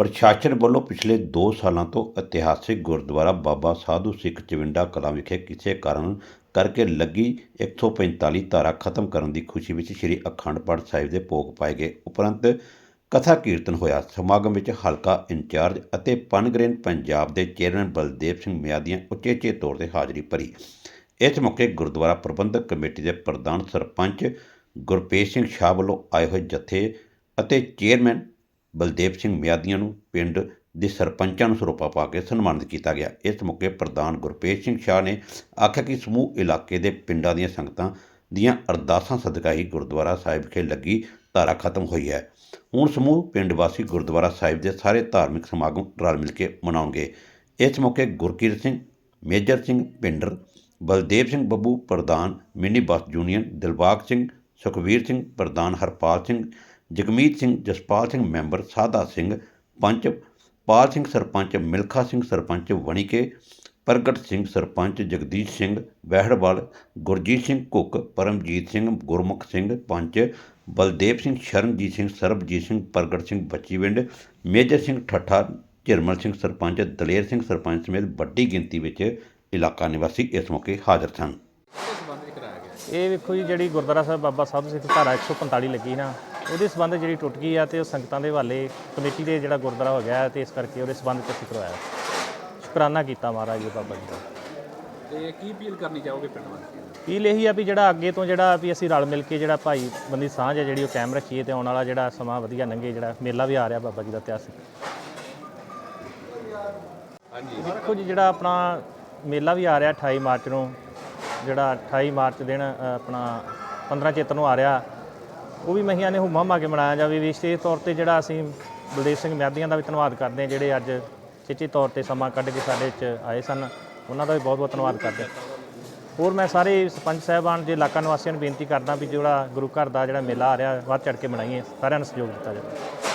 ਪ੍ਰਸ਼ਾਸਨ ਵੱਲੋਂ ਪਿਛਲੇ 2 ਸਾਲਾਂ ਤੋਂ ਇਤਿਹਾਸਿਕ ਗੁਰਦੁਆਰਾ ਬਾਬਾ ਸਾਧੂ ਸਿੱਖ ਚਵਿੰਡਾ ਕਲਾਂ ਵਿਖੇ ਕਿਸੇ ਕਾਰਨ ਕਰਕੇ ਲੱਗੀ 145 ਧਾਰਾ ਖਤਮ ਕਰਨ ਦੀ ਖੁਸ਼ੀ ਵਿੱਚ ਸ੍ਰੀ ਅਖੰਡ ਪਾਠ ਸਾਹਿਬ ਦੇ ਭੋਗ ਪਾਏ ਗਏ। ਉਪਰੰਤ ਕਥਾ ਕੀਰਤਨ ਹੋਇਆ। ਸਮਾਗਮ ਵਿੱਚ ਹਲਕਾ ਇੰਚਾਰਜ ਅਤੇ ਪਨਗ੍ਰੇਨ ਪੰਜਾਬ ਦੇ ਚੇਅਰਮੈਨ ਬਲਦੇਵ ਸਿੰਘ ਮਿਆਦੀਆਂ ਉਚੇਚੇ ਤੌਰ ਤੇ ਹਾਜ਼ਰੀ ਭਰੀ। ਇਸ ਮੌਕੇ ਗੁਰਦੁਆਰਾ ਪ੍ਰਬੰਧਕ ਕਮੇਟੀ ਦੇ ਪ੍ਰਧਾਨ ਸਰਪੰਚ ਗੁਰਪ੍ਰੀਤ ਸਿੰਘ ਸ਼ਾਹ ਵੱਲੋਂ ਆਏ ਹੋਏ ਜਥੇ ਅਤੇ ਚੇਅਰਮੈਨ ਬਲਦੇਵ ਸਿੰਘ ਮਿਆਦੀਆਂ ਨੂੰ ਪਿੰਡ ਦੇ ਸਰਪੰਚਾਂ ਨੂੰ ਸਰੋਪਾ ਪਾ ਕੇ ਸਨਮਾਨਿਤ ਕੀਤਾ ਗਿਆ। ਇਸ ਮੌਕੇ ਪ੍ਰਧਾਨ ਗੁਰਪ੍ਰੀਤ ਸਿੰਘ ਸ਼ਾਹ ਨੇ ਆਖਿਆ ਕਿ ਸਮੂਹ ਇਲਾਕੇ ਦੇ ਪਿੰਡਾਂ ਦੀਆਂ ਸੰਗਤਾਂ ਦੀਆਂ ਅਰਦਾਸਾਂ ਸਦਕਾ ਹੀ ਗੁਰਦੁਆਰਾ ਸਾਹਿਬ ਵਿਖੇ ਲੱਗੀ ਧਾਰਾ ਖਤਮ ਹੋਈ ਹੈ। ਹੁਣ ਸਮੂਹ ਪਿੰਡ ਵਾਸੀ ਗੁਰਦੁਆਰਾ ਸਾਹਿਬ ਦੇ ਸਾਰੇ ਧਾਰਮਿਕ ਸਮਾਗਮ ਰਲ ਮਿਲ ਕੇ ਮਨਾਉਣਗੇ। ਇਸ ਮੌਕੇ ਗੁਰਕੀਰਤ ਸਿੰਘ, ਮੇਜਰ ਸਿੰਘ ਪਿੰਡਰ ਬਲਦੇਵ ਸਿੰਘ ਬੱਬੂ ਪ੍ਰਧਾਨ, mini bus union, Dilbagh Singh, Sukhvir Singh ਪ੍ਰਧਾਨ, ਹਰਪਾਲ ਸਿੰਘ ਜਗਮੀਤ ਸਿੰਘ ਜਸਪਾਲ ਸਿੰਘ ਮੈਂਬਰ, ਸਾਧਾ ਸਿੰਘ ਪੰਚ, ਪਾਲ ਸਿੰਘ ਸਰਪੰਚ, ਮਿਲਖਾ ਸਿੰਘ ਸਰਪੰਚ ਵਣੀਕੇ, ਪ੍ਰਗਟ ਸਿੰਘ ਸਰਪੰਚ, ਜਗਦੀਸ਼ ਸਿੰਘ ਵਹਿੜਵਾਲ, ਗੁਰਜੀਤ ਸਿੰਘ ਕੁੱਕ ਪਰਮਜੀਤ ਸਿੰਘ ਗੁਰਮੁਖ ਸਿੰਘ ਪੰਚ, ਬਲਦੇਵ ਸਿੰਘ ਸ਼ਰਨਜੀਤ ਸਿੰਘ, ਸਰਬਜੀਤ ਸਿੰਘ ਪ੍ਰਗਟ ਸਿੰਘ ਬੱਚੀਵਿੰਡ, ਮੇਜਰ ਸਿੰਘ ਠੱਠਾ, ਝਿਰਮਲ ਸਿੰਘ ਸਰਪੰਚ, ਦਲੇਰ ਸਿੰਘ ਸਰਪੰਚ ਸਮੇਤ ਵੱਡੀ ਗਿਣਤੀ ਵਿੱਚ ਇਲਾਕਾ ਨਿਵਾਸੀ ਇਸ ਮੌਕੇ ਹਾਜ਼ਰ ਸਨ। ਇਹ ਵੇਖੋ ਜੀ, ਜਿਹੜੀ ਗੁਰਦੁਆਰਾ ਸਾਹਿਬ ਬਾਬਾ ਸਾਧੂ ਸਿੰਘ ਧਾਰਾ 145 ਲੱਗੀ ਨਾ ਉਹਦੇ ਸੰਬੰਧ ਜਿਹੜੀ ਟੁੱਟ ਗਈ ਆ ਤੇ ਉਹ ਸੰਗਤਾਂ ਦੇ ਹਵਾਲੇ ਕਮੇਟੀ ਦੇ ਜਿਹੜਾ ਗੁਰਦੁਆਰਾ ਹੋ ਗਿਆ ਤੇ ਇਸ ਕਰਕੇ ਉਹਦੇ ਸੰਬੰਧ ਚ ਅਸੀਂ ਕਰਵਾਇਆ। ਸ਼ੁਕਰਾਨਾ ਕੀਤਾ ਮਹਾਰਾਜ ਜੀ ਬਾਬਾ ਜੀ ਦਾ। ਤੇ ਕੀ ਅਪੀਲ ਕਰਨੀ ਚਾਹੋਗੇ ਪਿੰਡ ਵਾਸੀਆਂ ਨੂੰ? ਅਪੀਲ ਇਹੀ ਆ ਵੀ ਜਿਹੜਾ ਅੱਗੇ ਤੋਂ ਜਿਹੜਾ ਵੀ ਅਸੀਂ ਰਲ ਮਿਲ ਕੇ ਜਿਹੜਾ ਭਾਈ ਬੰਦੀ ਸਾਂਝ ਹੈ ਜਿਹੜੀ ਉਹ ਕਾਇਮ ਰੱਖੀਏ ਤੇ ਆਉਣ ਵਾਲਾ ਜਿਹੜਾ ਸਮਾਂ ਵਧੀਆ ਲੰਘੇ ਜਿਹੜਾ ਮੇਲਾ ਵੀ ਆ ਰਿਹਾ ਬਾਬਾ ਜੀ ਦਾ ਇਤਿਹਾਸਿਕ ਹਾਂਜੀ। ਦੇਖੋ ਜੀ ਜਿਹੜਾ ਆਪਣਾ ਮੇਲਾ ਵੀ ਆ ਰਿਹਾ 28 ਮਾਰਚ ਨੂੰ ਜਿਹੜਾ 28 ਮਾਰਚ ਦਿਨ ਆਪਣਾ 15 ਚੇਤ ਨੂੰ ਆ ਰਿਹਾ ਉਹ ਵੀ ਮਹੀਆਂ ਨੇ ਹੁਮਾ ਮਾ ਕੇ ਮਨਾਇਆ ਜਾਵੇ। ਵਿਸ਼ੇਸ਼ ਤੌਰ ਤੇ ਜਿਹੜਾ ਅਸੀਂ ਬਲਦੇਵ ਸਿੰਘ ਮਿਆਦੀਆਂ ਦਾ ਵੀ ਧੰਨਵਾਦ ਕਰਦੇ ਹਾਂ, ਜਿਹੜੇ ਅੱਜ ਚੇਚੇ ਤੌਰ ਤੇ ਸਮਾਂ ਕੱਢ ਕੇ ਸਾਡੇ 'ਚ ਆਏ ਸਨ। ਉਹਨਾਂ ਦਾ ਵੀ ਬਹੁਤ ਬਹੁਤ ਧੰਨਵਾਦ ਕਰਦੇ ਹਾਂ। ਹੋਰ ਮੈਂ ਸਾਰੇ ਸਰਪੰਚ ਸਾਹਿਬਾਨ ਦੇ ਇਲਾਕਾ ਨਿਵਾਸੀਆਂ ਨੂੰ ਬੇਨਤੀ ਕਰਦਾ ਵੀ ਜਿਹੜਾ ਗੁਰੂ ਘਰ ਦਾ ਜਿਹੜਾ ਮੇਲਾ ਆ ਰਿਹਾ, ਵੱਧ ਚੜ ਕੇ ਮਨਾਈਏ। ਸਾਰਿਆਂ ਨੂੰ ਸਹਿਯੋਗ ਦਿੱਤਾ ਜਾਵੇ।